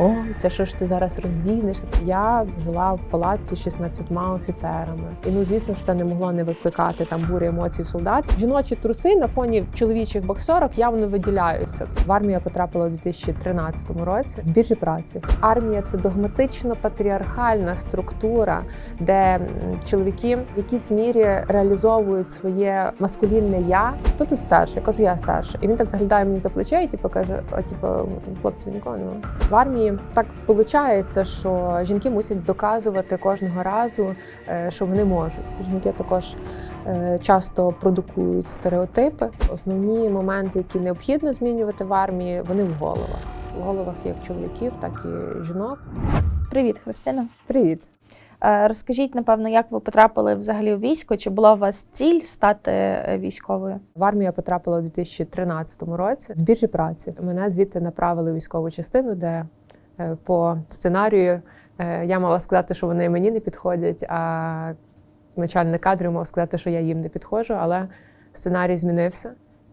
О, це що ж ти зараз роздінешся? Я жила в палаці з 16 офіцерами. І ну, звісно ж, це не могло не викликати там бурі емоцій солдат. Жіночі труси на фоні чоловічих боксерок явно виділяються. В армію я потрапила у 2013 році з біржі праці. Армія це догматично патріархальна структура, де чоловіки в якійсь мірі реалізовують своє маскулінне я. Хто тут старший? Я кажу, я старша. І він так заглядає мені за плече і типу каже: типу, хлопці, нікого немає. В армії так виходить, що жінки мусять доказувати кожного разу, е, що вони можуть. Жінки також е, часто продукують стереотипи. Основні моменти, які необхідно змінювати в армії, вони в головах. В головах як чоловіків, так і жінок. Привіт, Христина. Привіт. Е, Розкажіть, напевно, як ви потрапили взагалі у військо? Чи була у вас ціль стати військовою? В армію я потрапила у 2013 році з біржі праці. Мене звідти направили в військову частину, де по сценарію е, я мала сказати, що вони мені не підходять, а начальник кадрів мав сказати, що я їм не підходжу, але сценарій змінився.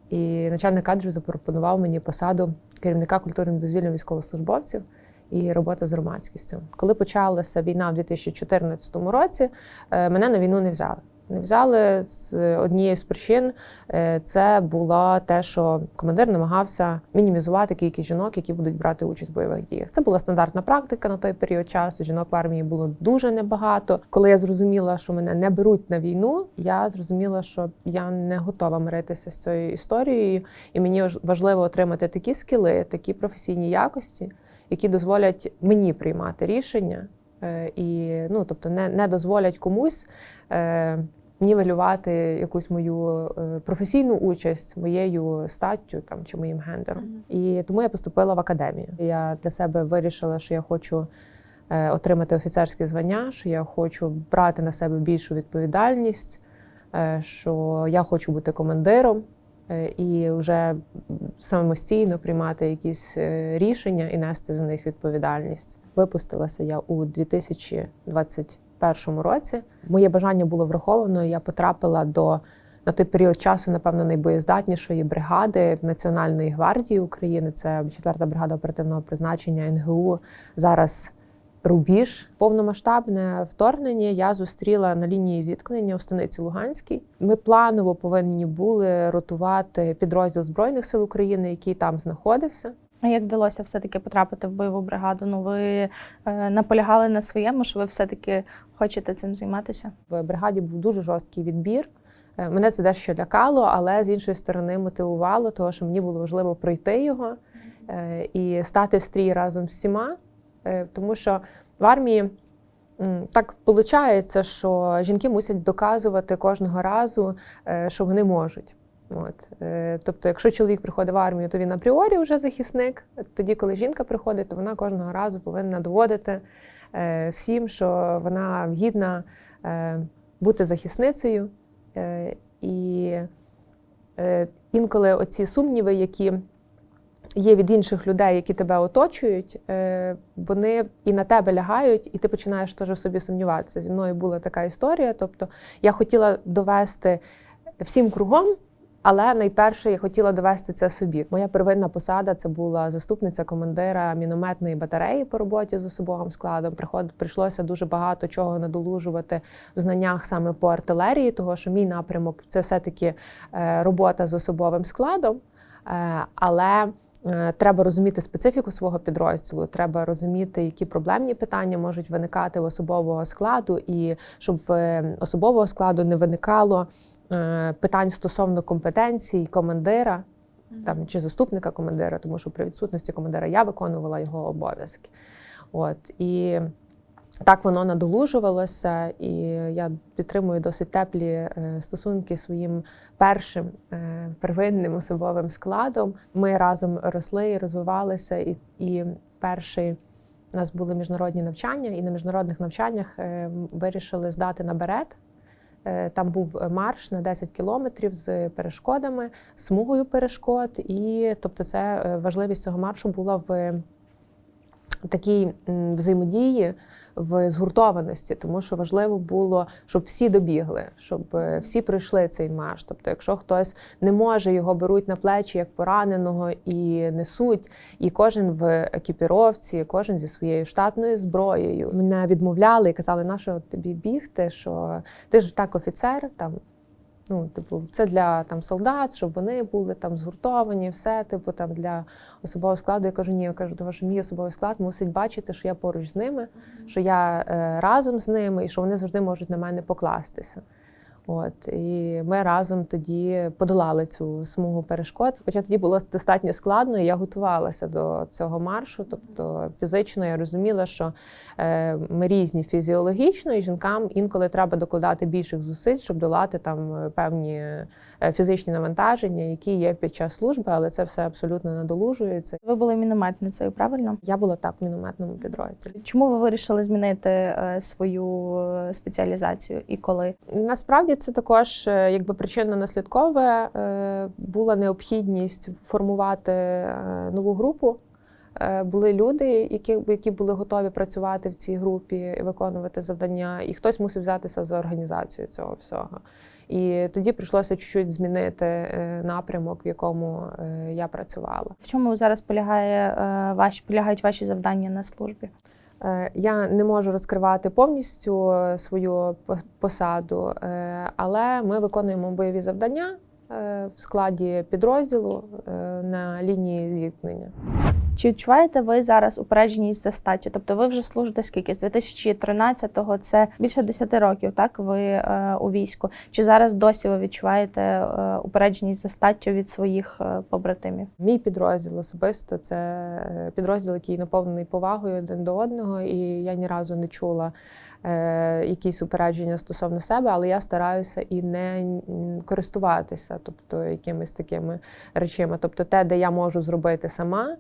І начальник кадрів запропонував мені посаду керівника культурним дозвіллям військовослужбовців і робота з громадськістю. Коли почалася війна в 2014 році, е, мене на війну не взяли. Не взяли з однієї з причин. е, Це було те, що командир намагався мінімізувати кількість жінок, які будуть брати участь в бойових діях. Це була стандартна практика на той період часу. Жінок в армії було дуже небагато. Коли я зрозуміла, що мене не беруть на війну, я зрозуміла, що я не готова миритися з цією історією, і мені важ- важливо отримати такі скіли, такі професійні якості, які дозволять мені приймати рішення, е, і ну тобто не, не дозволять комусь. Е, Нівелювати якусь мою е, професійну участь моєю статтю там чи моїм гендером. І тому я поступила в академію. Я для себе вирішила, що я хочу е, отримати офіцерське звання, що я хочу брати на себе більшу відповідальність, е, що я хочу бути командиром і вже самостійно приймати якісь рішення і нести за них відповідальність. Випустилася я у 2021 році. Моє бажання було враховано. Я потрапила до на той період часу, напевно, найбоєздатнішої бригади Національної гвардії України. Це 4-та бригада оперативного призначення НГУ. Зараз рубіж, повномасштабне вторгнення. Я зустріла на лінії зіткнення у станиці Луганській. Ми планово повинні були ротувати підрозділ збройних сил України, який там знаходився. А як вдалося все-таки потрапити в бойову бригаду? Ну ви е, наполягали на своєму, що ви все-таки хочете цим займатися? В бригаді був дуже жорсткий відбір. Е, Мене це дещо лякало, але з іншої сторони мотивувало, того, що мені було важливо пройти його е, і стати в стрій разом з всіма. Тому що в армії так виходить, що жінки мусять доказувати кожного разу, що вони можуть. От. е, Тобто, якщо чоловік приходить в армію, то він апріорі вже захисник. Тоді, коли жінка приходить, то вона кожного разу повинна доводити е, всім, що вона гідна е, бути захисницею. І інколи оці сумніви, які є від інших людей, які тебе оточують, вони і на тебе лягають, і ти починаєш теж в собі сумніватися. Зі мною була така історія. Тобто я хотіла довести всім кругом. Але найперше я хотіла довести це собі. Моя первинна посада це була заступниця командира мінометної батареї по роботі з особовим складом. Приход прийшлося дуже багато чого надолужувати в знаннях саме по артилерії, того що мій напрямок це все-таки е, робота з особовим складом. Е, Але е, треба розуміти специфіку свого підрозділу, треба розуміти, які проблемні питання можуть виникати в особового складу, і щоб в особового складу не виникало питань стосовно компетенцій командира там чи заступника командира, тому що при відсутності командира я виконувала його обов'язки. От і так воно надолужувалося, і я підтримую досить теплі е, стосунки своїм першим е, первинним особовим складом. Ми разом росли і розвивалися, і, і перший. У нас були міжнародні навчання, і на міжнародних навчаннях е, вирішили здати на берет. Е, Там був марш на 10 кілометрів з перешкодами, смугою перешкод. І тобто, це е, важливість цього маршу була в такій взаємодії в згуртованості, тому що важливо було, щоб всі добігли, щоб е, всі пройшли цей марш. Тобто, якщо хтось не може, його беруть на плечі як пораненого і несуть, і кожен в екіпіровці, кожен зі своєю штатною зброєю. Мене відмовляли і казали, на що тобі бігти, що ти ж так офіцер там. Ну, типу, це для там солдат, щоб вони були там згуртовані, все, типу, там для особового складу. Я кажу, ні, я кажу, тому що мій особовий склад мусить бачити, що я поруч з ними, що я е, разом з ними і що вони завжди можуть на мене покластися. От і ми разом тоді подолали цю смугу перешкод. Хоча тоді було достатньо складно, і я готувалася до цього маршу. Тобто фізично я розуміла, що е, ми різні фізіологічно, і жінкам інколи треба докладати більших зусиль, щоб долати там е, певні фізичні навантаження, які є під час служби, але це все абсолютно надолужується. Ви були мінометницею, правильно? Я була так в мінометному підрозділі. Чому ви вирішили змінити е, свою е, спеціалізацію і коли? Насправді це також е, якби причинно-наслідкове е, була необхідність формувати е, нову групу. Е, Були люди, які, які були готові працювати в цій групі і виконувати завдання, і хтось мусив взятися за організацію цього всього. І тоді прийшлося чуть-чуть змінити е, напрямок, в якому е, я працювала. В чому зараз полягає е, ваші полягають ваші завдання на службі? Я не можу розкривати повністю свою посаду, але ми виконуємо бойові завдання в складі підрозділу е, на лінії зіткнення. Чи відчуваєте ви зараз упередженість за статтю? Тобто ви вже служите скільки? З 2013-го це більше 10 років, так? Ви е, у війську. Чи зараз досі ви відчуваєте е, упередженість за статтю від своїх е, побратимів? Мій підрозділ особисто це е, підрозділ, який наповнений повагою один до одного, і я ні разу не чула е, якісь упередження стосовно себе, але я стараюся і не м, тобто якимись такими речами. Тобто, те, де я можу зробити сама.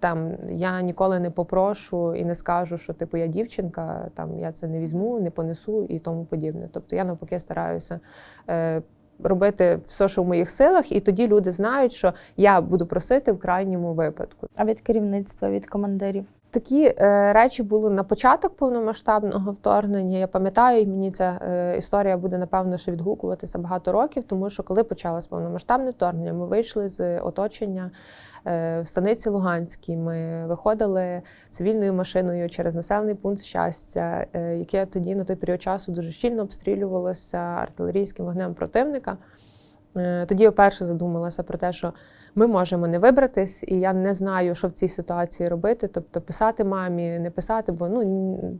Там я ніколи не попрошу і не скажу, що типу я дівчинка, там я це не візьму, не понесу і тому подібне. Тобто я навпаки стараюся е, робити все, що в моїх силах, і тоді люди знають, що я буду просити в крайньому випадку. А від керівництва, від командирів? Такі е, речі були на початок повномасштабного вторгнення. Я пам'ятаю, і мені ця е, історія буде напевно ще відгукуватися багато років, тому що коли почалось повномасштабне вторгнення, ми вийшли з оточення е, в станиці Луганській. Ми виходили цивільною машиною через населений пункт щастя, е, яке тоді на той період часу дуже щільно обстрілювалося артилерійським вогнем противника. Е, Тоді я вперше задумалася про те, що ми можемо не вибратись, і я не знаю, що в цій ситуації робити. Тобто писати мамі, не писати, бо ну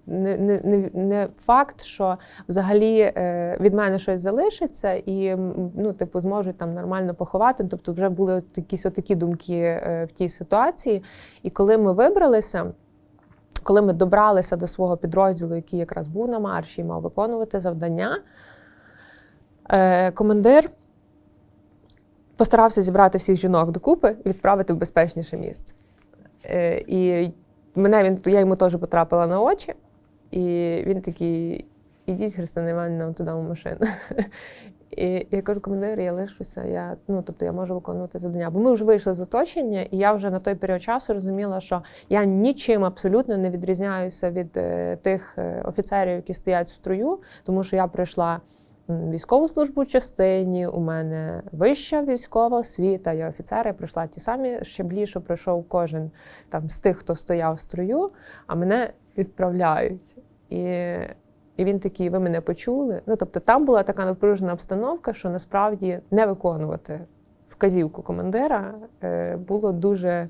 не, не, не, не факт, що взагалі е, від мене щось залишиться, і ну, типу, зможуть там нормально поховати. Тобто, вже були якісь отакі думки е, в тій ситуації. І коли ми вибралися. Коли ми добралися до свого підрозділу, який якраз був на марші і мав виконувати завдання, командир постарався зібрати всіх жінок докупи і відправити в безпечніше місце. Е, І мене він я йому теж потрапила на очі, і він такий: ідіть, Христина Іванівна, туди в машину. І я кажу, командир, я лишуся, я, ну, тобто я можу виконувати завдання. Бо ми вже вийшли з оточення, і я вже на той період часу розуміла, що я нічим абсолютно не відрізняюся від е, тих е, офіцерів, які стоять в строю, тому що я пройшла м, військову службу в частині, у мене вища військова освіта, я офіцер, я пройшла ті самі щаблі, що пройшов кожен там з тих, хто стояв в строю, а мене відправляють. І, і він такий, ви мене почули. Ну, тобто там була така напружена обстановка, що насправді не виконувати вказівку командира е, було дуже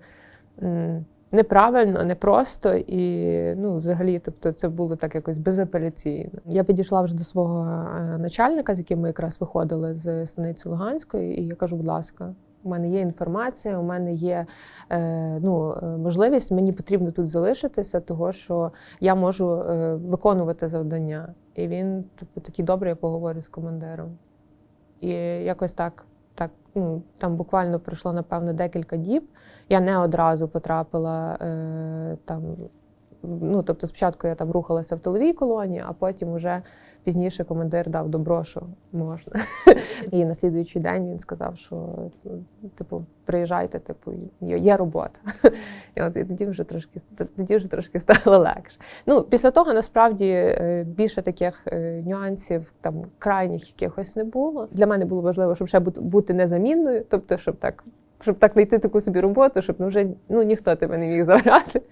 неправильно, непросто і ну, взагалі, тобто, це було так якось безапеляційно. Я підійшла вже до свого е, начальника, з яким ми якраз виходили з станиці Луганської, і я кажу, будь ласка. У мене є інформація, у мене є е, ну, е, можливість, мені потрібно тут залишитися, того що я можу виконувати завдання. І він типу, такий добре, я поговорю з командиром. І якось так, так ну, там буквально пройшло, напевно, декілька діб. Я не одразу потрапила е, там Ну, тобто, спочатку я там рухалася в тиловій колонії, а потім уже пізніше командир дав добро, що можна. І на слідуючий день він сказав, що типу, приїжджайте, типу, є, робота. І от і тоді вже трошки тоді вже трошки стало легше. Ну, після того насправді е, більше таких е, нюансів, там крайніх якихось не було. Для мене було важливо, щоб ще бути незамінною, тобто, щоб так. Щоб так знайти таку собі роботу, щоб ну, вже ну, ніхто тебе не міг забрати.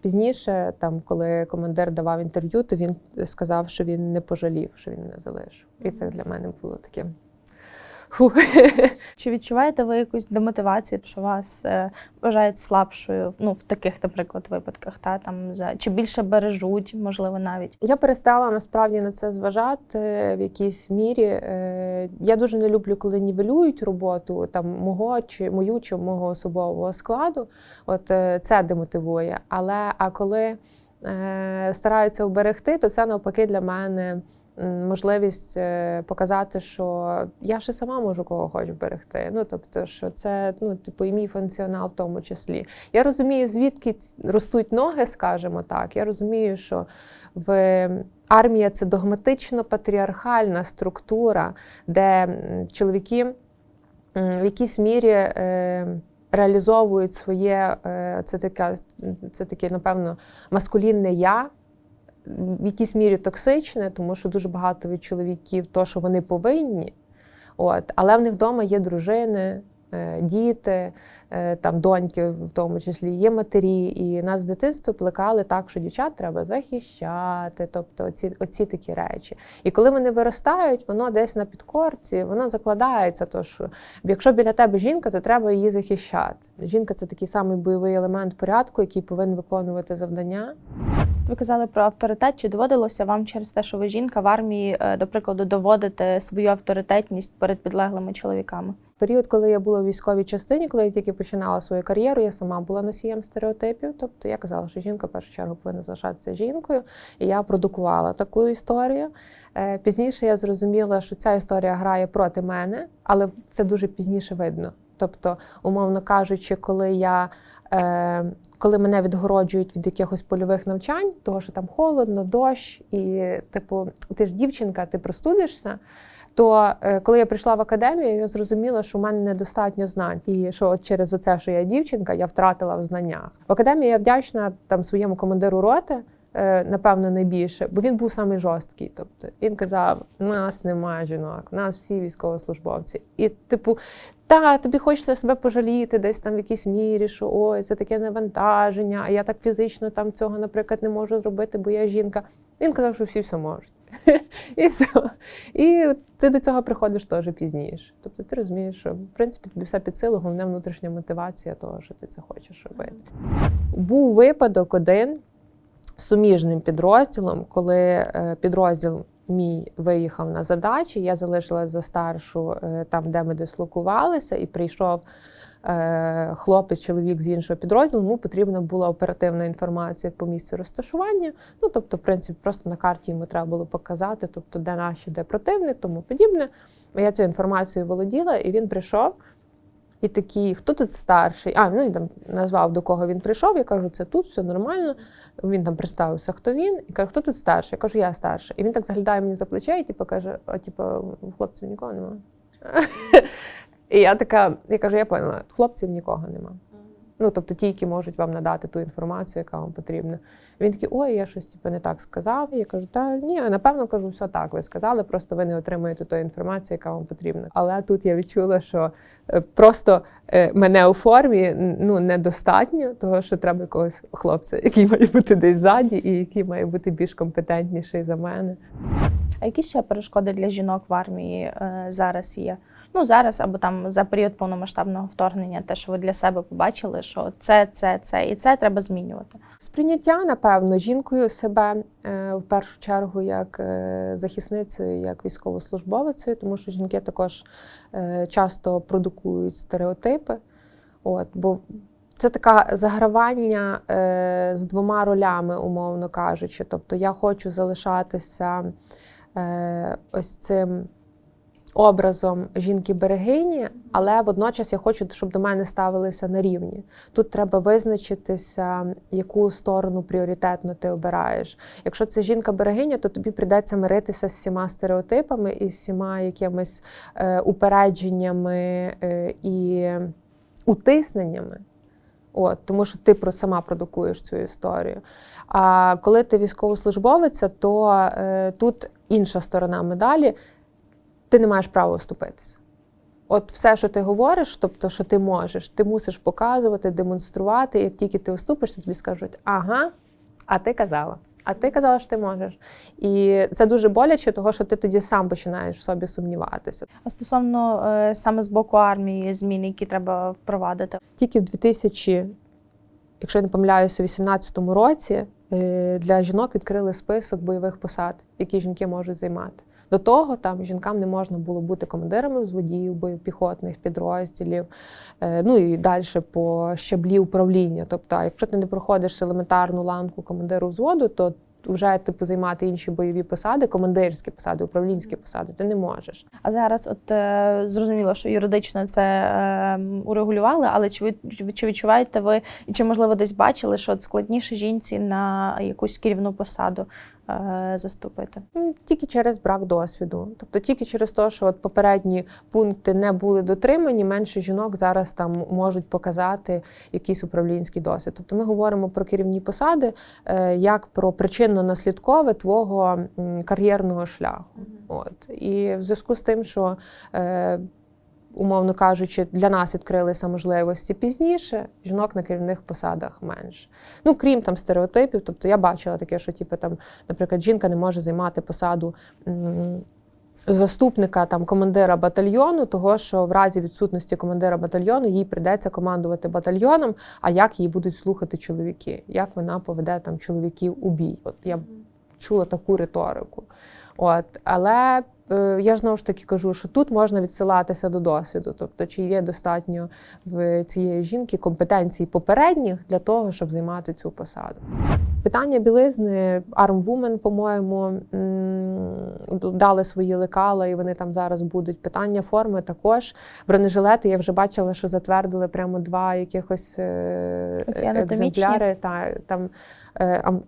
Пізніше, там, коли командир давав інтерв'ю, то він сказав, що він не пожалів, що він мене залишив. І це для мене було таким. Фух. Чи відчуваєте ви якусь демотивацію, що вас е, вважають слабшою ну, в таких, наприклад, випадках? Та, там, за, чи більше бережуть, можливо, навіть? Я перестала насправді на це зважати в якійсь мірі. Е, Я дуже не люблю, коли нівелюють роботу там мого чи мою чи мого особового складу. От е, це демотивує. Але а коли е, стараються оберегти, то це навпаки для мене. Можливість е, показати, що я ще сама можу кого хоч вберегти. Ну тобто, що це ну, типу, і мій функціонал в тому числі. Я розумію, звідки ростуть ноги, скажімо так. Я розумію, що в армія це догматично патріархальна структура, де чоловіки в якійсь мірі е, реалізовують своє е, це таке, це таке, напевно, маскулінне я. В якійсь мірі токсичне, тому що дуже багато від чоловіків то, що вони повинні. От, але в них вдома є дружини, діти, е, там доньки, в тому числі є матері. І нас з дитинства плекали так, що дівчат треба захищати, тобто оці, оці такі речі. І коли вони виростають, воно десь на підкорці, воно закладається. То що якщо біля тебе жінка, то треба її захищати. Жінка це такий самий бойовий елемент порядку, який повинен виконувати завдання. Ви казали про авторитет. Чи доводилося вам через те, що ви жінка в армії, е, до прикладу, доводити свою авторитетність перед підлеглими чоловіками? Період, коли я була в військовій частині, коли я тільки починала свою кар'єру, я сама була носієм стереотипів. Тобто я казала, що жінка в першу чергу повинна залишатися жінкою, і я продукувала таку історію. Е, Пізніше я зрозуміла, що ця історія грає проти мене, але це дуже пізніше видно. Тобто, умовно кажучи, коли я е, коли мене відгороджують від якихось польових навчань, того що там холодно, дощ, і типу, ти ж дівчинка, ти простудишся. То е, коли я прийшла в академію, я зрозуміла, що в мене недостатньо знань, і що от через оце, що я дівчинка, я втратила в знаннях. В академії я вдячна там своєму командиру роти. е, Напевно, найбільше, бо він був самий жорсткий. Тобто він казав: нас немає жінок, нас всі військовослужбовці. І, типу, та тобі хочеться себе пожаліти десь там в якійсь мірі, що ой, це таке навантаження, а я так фізично там цього, наприклад, не можу зробити, бо я жінка. Він казав, що всі все можуть. І все. І ти до цього приходиш теж пізніше. Тобто ти розумієш, що в принципі тобі все під силу, головне внутрішня мотивація того, що ти це хочеш робити. Був випадок один суміжним підрозділом, коли е, підрозділ мій виїхав на задачі, я залишилась за старшу е, там, де ми дислокувалися, і прийшов хлопець, чоловік з іншого підрозділу. Йому потрібна була оперативна інформація по місцю розташування. Ну, тобто, в принципі, просто на карті йому треба було показати, тобто, де наші, де противник, тому подібне. Я цю інформацією володіла, і він прийшов. І такий, хто тут старший? А, ну він там назвав, до кого він прийшов. Я кажу, це тут, все нормально. Він там представився, хто він, і каже, хто тут старший? Я кажу, я старший. І він так заглядає мені за плече і типу, каже: а типу, хлопців нікого немає. І я така, я кажу, я поняла, хлопців нікого нема. Ну, тобто ті, які можуть вам надати ту інформацію, яка вам потрібна. Він такий, ой, я щось типу, не так сказав. Я кажу, та ні, напевно кажу, все так. Ви сказали, просто ви не отримуєте ту інформацію, яка вам потрібна. Але тут я відчула, що е, просто е, мене у формі ну, недостатньо, того що треба якогось хлопця, який має бути десь ззаді, і який має бути більш компетентніший за мене. А які ще перешкоди для жінок в армії е, зараз є? Ну зараз або там за період повномасштабного вторгнення, те, що ви для себе побачили, що це, це, це і це треба змінювати. Сприйняття, напевно, жінкою себе е, в першу чергу як е, захисницею, як військовослужбовицею, тому що жінки також е, часто продукують стереотипи. От, бо це таке загравання з двома ролями, умовно кажучи. Тобто я хочу залишатися ось цим образом жінки-берегині, але водночас я хочу, щоб до мене ставилися на рівні. Тут треба визначитися, яку сторону пріоритетно ти обираєш. Якщо це жінка-берегиня, то тобі прийдеться миритися з всіма стереотипами і всіма якимись е, упередженнями е, і утисненнями. От, тому що ти сама продукуєш цю історію. А коли ти військовослужбовиця, то е, тут інша сторона медалі, ти не маєш права оступитися. От все, що ти говориш, тобто, що ти можеш, ти мусиш показувати, демонструвати. Як тільки ти оступишся, тобі скажуть, ага, а ти казала. А ти казала, що ти можеш. І це дуже боляче, того що ти тоді сам починаєш в собі сумніватися. А стосовно е, саме з боку армії змін, які треба впровадити. Тільки в 2000, якщо я не помиляюся, у 2018 році е, для жінок відкрили список бойових посад, які жінки можуть займати. До того там жінкам не можна було бути командирами взводів, боєпіхотних підрозділів, е, ну і далі по щаблі управління. Тобто, якщо ти не проходиш елементарну ланку командиру взводу, то вже типу займати інші бойові посади, командирські посади, управлінські посади, ти не можеш. А зараз, от е, зрозуміло, що юридично це е, урегулювали, але чи ви чи відчуваєте ви, і чи можливо десь бачили, що от складніше жінці на якусь керівну посаду заступити? Тільки через брак досвіду. Тобто тільки через те, що от попередні пункти не були дотримані, менше жінок зараз там можуть показати якийсь управлінський досвід. Тобто ми говоримо про керівні посади е, як про причинно-наслідкове твого кар'єрного шляху. От. І в зв'язку з тим, що е, Умовно кажучи, для нас відкрилися можливості пізніше, жінок на керівних посадах менше. Ну, крім там стереотипів, тобто я бачила таке, що типу, там, наприклад, жінка не може займати посаду заступника там командира батальйону, того що в разі відсутності командира батальйону їй прийдеться командувати батальйоном. А як її будуть слухати чоловіки? Як вона поведе там чоловіків у бій? От я чула таку риторику. От, але я ж знову ж таки кажу, що тут можна відсилатися до досвіду, тобто чи є достатньо в цієї жінки компетенцій попередніх для того, щоб займати цю посаду. Питання білизни Women, по-моєму, дали свої лекала, і вони там зараз будуть. Питання форми також. Бронежилети я вже бачила, що затвердили прямо два якихось е, екземпляри. Та, там е, ам-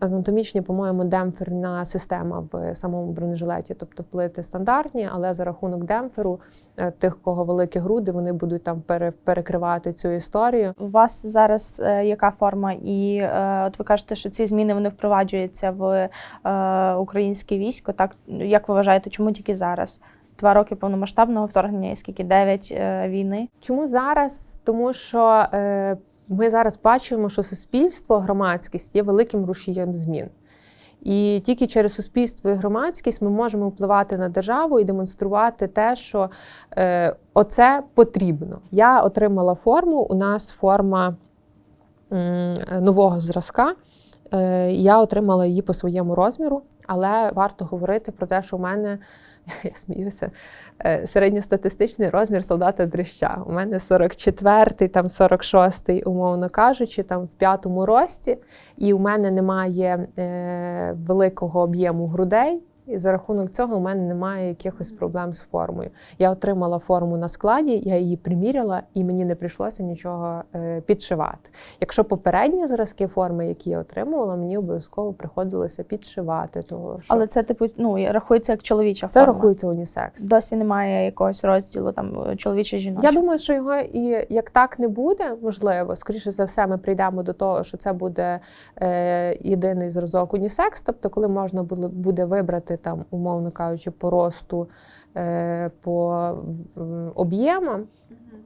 анатомічні, по-моєму, демпферна система в самому бронежилеті, тобто плити стандартні, але за рахунок демпферу, е, тих, кого великі груди, вони будуть там пере- перекривати цю історію. У вас зараз е, яка форма? І е, от ви кажете, що ці зміни вони впроваджуються в е, українське військо. Так як ви вважаєте, чому тільки зараз? Два роки повномасштабного вторгнення і скільки дев'ять е, війни? Чому зараз? Тому що е, ми зараз бачимо, що суспільство, громадськість є великим рушієм змін. І тільки через суспільство і громадськість ми можемо впливати на державу і демонструвати те, що е, оце потрібно. Я отримала форму. У нас форма м, нового зразка. Е, я отримала її по своєму розміру, але варто говорити про те, що у мене я сміюся. е, Середньостатистичний розмір солдата дрища. У мене 44-й, там 46-й, умовно кажучи, там в п'ятому рості, і у мене немає е, великого об'єму грудей. І за рахунок цього у мене немає якихось проблем з формою. Я отримала форму на складі, я її приміряла, і мені не прийшлося нічого е, підшивати. Якщо попередні зразки форми, які я отримувала, мені обов'язково приходилося підшивати. Того, що Але це типу ну рахується як чоловіча це форма. рахується унісекс. Досі немає якогось розділу там чоловіче жіноче. Я думаю, що його і як так не буде, можливо, скоріше за все, ми прийдемо до того, що це буде е, єдиний зразок унісекс, тобто, коли можна буде, буде там, умовно кажучи, по росту, е, по об'ємам.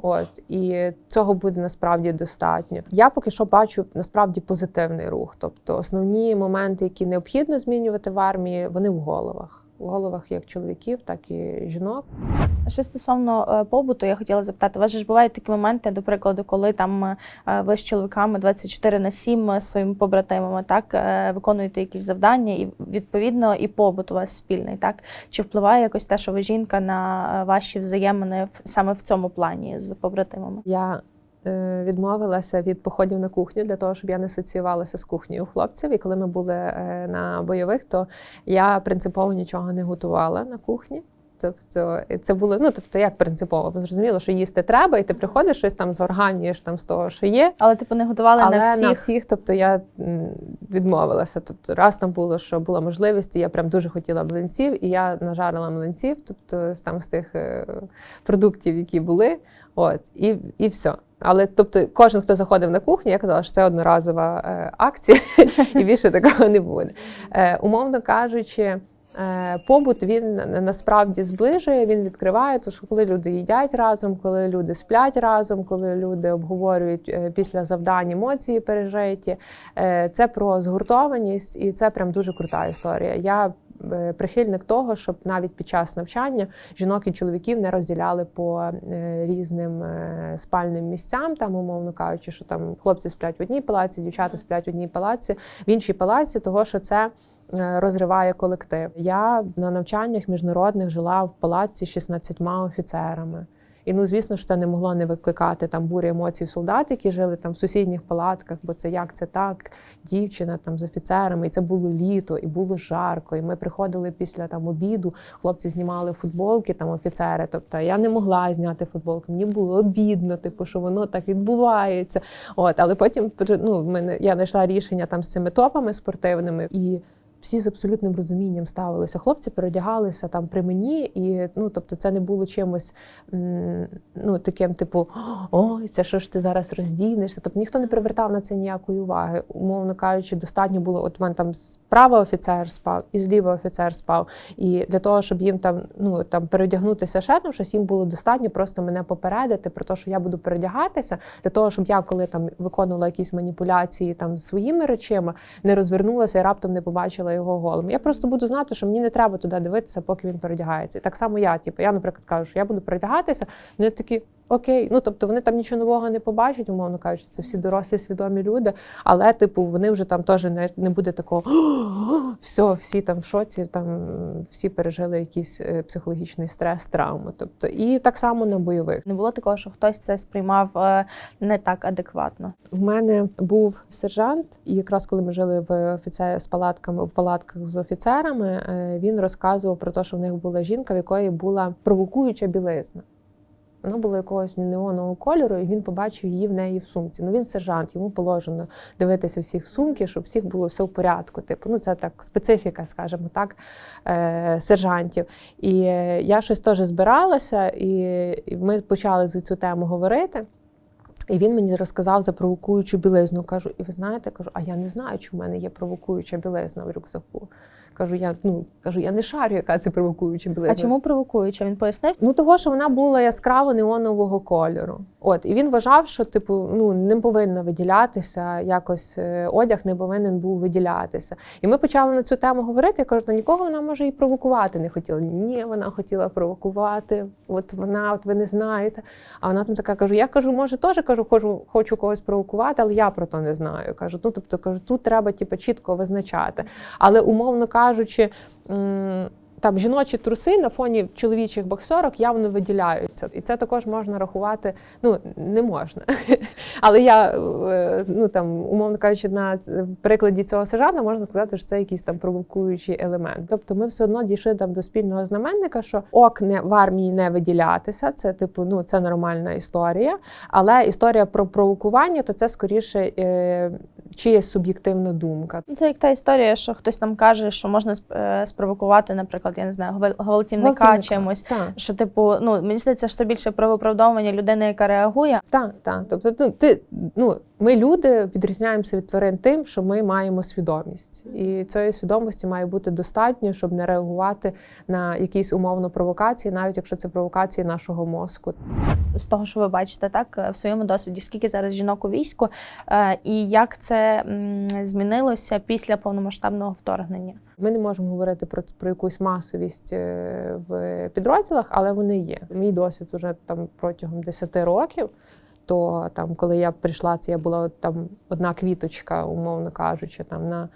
От і цього буде насправді достатньо. Я поки що бачу насправді позитивний рух. Тобто, основні моменти, які необхідно змінювати в армії, вони в головах. В головах як чоловіків, так і жінок. Що стосовно е, побуту, я хотіла запитати, у вас ж бувають такі моменти, до прикладу, коли там е, ви з чоловіками 24 на 7 з своїми побратимами так е, виконуєте якісь завдання, і відповідно і побут у вас спільний, так чи впливає якось те, що ви жінка на ваші взаємини саме в цьому плані з побратимами? Я відмовилася від походів на кухню для того, щоб я не асоціювалася з кухнею хлопців. І коли ми були е, на бойових, то я принципово нічого не готувала на кухні. Тобто це було ну тобто як принципово. Зрозуміло, що їсти треба, і ти приходиш щось там зорганюєш там з того, що є. Але типу не готували Але на всіх. на всіх, тобто я відмовилася. Тобто, раз там було, що була можливість, і я прям дуже хотіла млинців, і я нажарила млинців, тобто там з тих е, продуктів, які були. От, і, і все. Але тобто, кожен, хто заходив на кухню, я казала, що це одноразова е, акція, і більше такого не буде. Е, умовно кажучи. е, Побут він насправді зближує, він відкриває, тому що коли люди їдять разом, коли люди сплять разом, коли люди обговорюють е, після завдань емоції пережиті, е, це про згуртованість, і це прям дуже крута історія. Я прихильник того, щоб навіть під час навчання жінок і чоловіків не розділяли по е, різним е, спальним місцям, там умовно кажучи, що там хлопці сплять в одній палаці, дівчата сплять в одній палаці, в іншій палаці, того що це. е, Розриває колектив. Я на навчаннях міжнародних жила в палаці з 16 офіцерами. І ну, звісно ж, це не могло не викликати там бурі емоцій солдат, які жили там в сусідніх палатках, бо це як це так, дівчина там з офіцерами, і це було літо, і було жарко. І ми приходили після там обіду, хлопці знімали футболки, там офіцери. Тобто я не могла зняти футболку. Мені було обідно, типу, що воно так відбувається. От, але потім ну, мене я знайшла рішення там з цими топами спортивними і. Всі з абсолютним розумінням ставилися. Хлопці переодягалися там при мені, і ну тобто це не було чимось ну таким, типу, ой, це що ж ти зараз роздінешся. Тобто ніхто не привертав на це ніякої уваги. Умовно кажучи, достатньо було. От мене там справа офіцер спав, і зліва офіцер спав. І для того, щоб їм там ну там переодягнутися ще там щось, їм було достатньо просто мене попередити про те, що я буду передягатися, для того, щоб я, коли там виконувала якісь маніпуляції там своїми речима, не розвернулася і раптом не побачила його голим. Я просто буду знати, що мені не треба туди дивитися, поки він передягається. І так само я, типу, я, наприклад, кажу, що я буду передягатися, вони такі. Окей, ну тобто вони там нічого нового не побачать, умовно кажучи, це всі дорослі свідомі люди. Але, типу, вони вже там теж не, не буде такого все, всі там в шоці, там всі пережили якийсь е, психологічний стрес, травму. Тобто, і так само на бойових. Не було такого, що хтось це сприймав е, не так адекватно. В мене був сержант, і якраз коли ми жили в офіцері з палатками в палатках з офіцерами, е, він розказував про те, що в них була жінка, в якої була провокуюча білизна. Вона була якогось неонового кольору, і він побачив її в неї в сумці. Ну він сержант, йому положено дивитися всіх в сумки, щоб всіх було все в порядку. Типу, ну це так специфіка, скажімо так, е, сержантів. І е, я щось теж збиралася, і ми почали за цю тему говорити. І він мені розказав за провокуючу білизну. Кажу, і ви знаєте, кажу, а я не знаю, чи в мене є провокуюча білизна в рюкзаку. Кажу, я ну кажу, я не шарю, яка це провокуюча білизна. А чому провокуюча? Він пояснив? Ну, того, що вона була яскраво неонового кольору. От, і він вважав, що типу ну не повинна виділятися, якось е, одяг не повинен був виділятися. І ми почали на цю тему говорити. Я кажу, та нікого вона може і провокувати не хотіла. Ні, вона хотіла провокувати. От вона, от ви не знаєте. А вона там така кажу: я кажу, може, теж кажу, хочу, хочу когось провокувати, але я про то не знаю. Кажу, ну тобто кажу, тут треба типу, чітко визначати. Але умовно кажучи. Там жіночі труси на фоні чоловічих боксерок явно виділяються, і це також можна рахувати. Ну не можна. Але я е, ну там умовно кажучи, на прикладі цього сержанта можна сказати, що це якийсь там провокуючий елемент. Тобто, ми все одно дійшли там до спільного знаменника, що ок не в армії не виділятися. Це типу, ну це нормальна історія. Але історія про провокування, то це скоріше е, чиясь суб'єктивна думка. Це як та історія, що хтось там каже, що можна е, спровокувати, наприклад, я не знаю, гвалтівника чимось. Та. Що, типу, ну мені здається, що це більше про виправдовування людини, яка реагує. Так, так. Тобто, ти ну ми люди відрізняємося від тварин тим, що ми маємо свідомість, і цієї свідомості має бути достатньо, щоб не реагувати на якісь умовно провокації, навіть якщо це провокації нашого мозку. з того, що ви бачите, так е, в своєму досвіді, скільки зараз жінок у війську, е, і як це змінилося після повномасштабного вторгнення? Ми не можемо говорити про, про якусь масовість е, в підрозділах, але вони є. Мій досвід уже там протягом 10 років. То там, коли я прийшла, це я була там одна квіточка, умовно кажучи, там на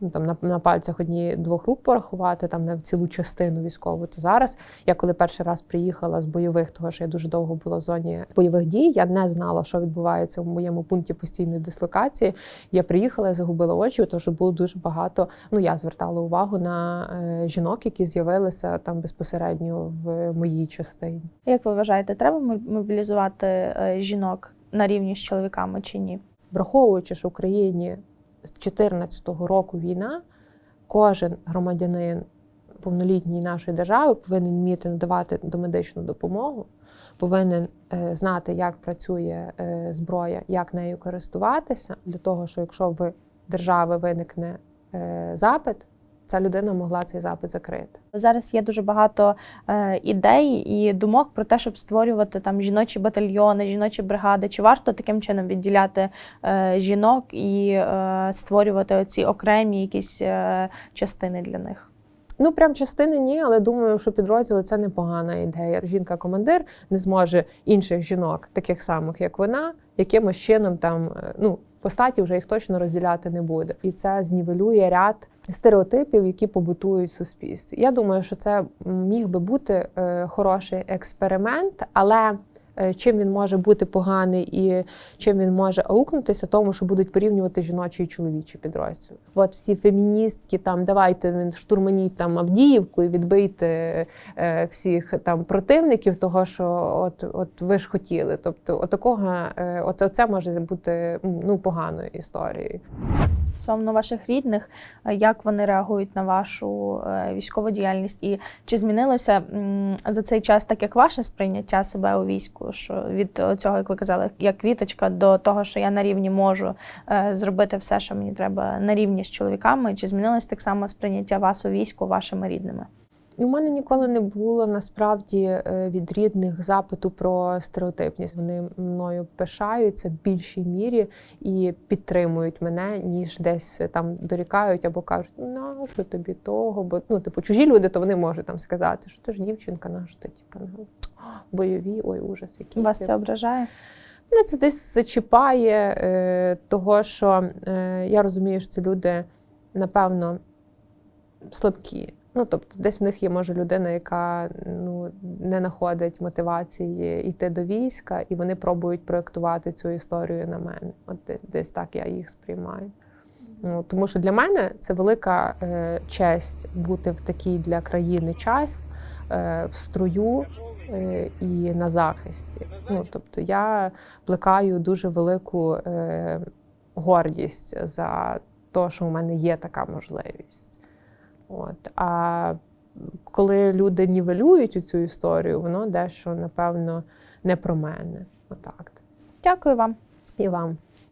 ну, там на, на пальцях одні двох рук порахувати, там на цілу частину військову. То зараз, я коли перший раз приїхала з бойових, того що я дуже довго була в зоні бойових дій, я не знала, що відбувається в моєму пункті постійної дислокації. Я приїхала, я загубила очі, тому що було дуже багато. Ну я звертала увагу на е, жінок, які з'явилися там безпосередньо в моїй частині. Як ви вважаєте, треба мо- мобілізувати е, жінок на рівні з чоловіками чи ні? враховуючи, що в Україні з 2014 року війна, кожен громадянин повнолітній нашої держави повинен вміти надавати домедичну допомогу, повинен е, знати, як працює е, зброя, як нею користуватися, для того, що якщо в держави виникне е, запит, ця людина могла цей запит закрити. Зараз є дуже багато е, ідей і думок про те, щоб створювати там жіночі батальйони, жіночі бригади. Чи варто таким чином відділяти е, жінок і е, створювати ці окремі якісь е, частини для них? Ну, прям частини ні, але думаю, що підрозділи це непогана ідея. Жінка-командир не зможе інших жінок, таких самих, як вона, якимось чином там ну. По статі вже їх точно розділяти не буде, і це знівелює ряд стереотипів, які побутують в суспільстві. Я думаю, що це міг би бути е, хороший експеримент, але чим він може бути поганий і чим він може аукнутися, тому що будуть порівнювати жіночі і чоловічі підрозділи. От всі феміністки, там давайте він штурманіть там Авдіївку і відбийте е, всіх там противників, того що от, от ви ж хотіли. Тобто, от такого, е, от це може бути ну поганою історією. Стосовно ваших рідних, е, як вони реагують на вашу е, військову діяльність, і чи змінилося за цей час, так як ваше сприйняття себе у війську? Що від цього, як ви казали, як квіточка, до того, що я на рівні можу е, зробити все, що мені треба на рівні з чоловіками, чи змінилось так само сприйняття вас у війську вашими рідними? У мене ніколи не було насправді е, від рідних запиту про стереотипність. Вони мною пишаються в більшій мірі і підтримують мене, ніж десь там дорікають або кажуть, ну що тобі того, бо ну, типу, чужі люди, то вони можуть там сказати, що ти ж дівчинка, на що ти типу, ну, бойові, ой, ужас, який Вас це ображає? Мене це десь зачіпає, е, того, що е, я розумію, що це люди, напевно, слабкі. Ну, тобто, десь в них є, може, людина, яка ну, не знаходить мотивації йти до війська, і вони пробують проєктувати цю історію на мене. От десь так я їх сприймаю. Ну, тому що для мене це велика е, честь бути в такий для країни час, е, в струю е, і на захисті. Ну, тобто я плекаю дуже велику е, гордість за те, що у мене є така можливість. От. А коли люди нівелюють цю історію, воно дещо, напевно, не про мене. Отак. Дякую вам. І вам.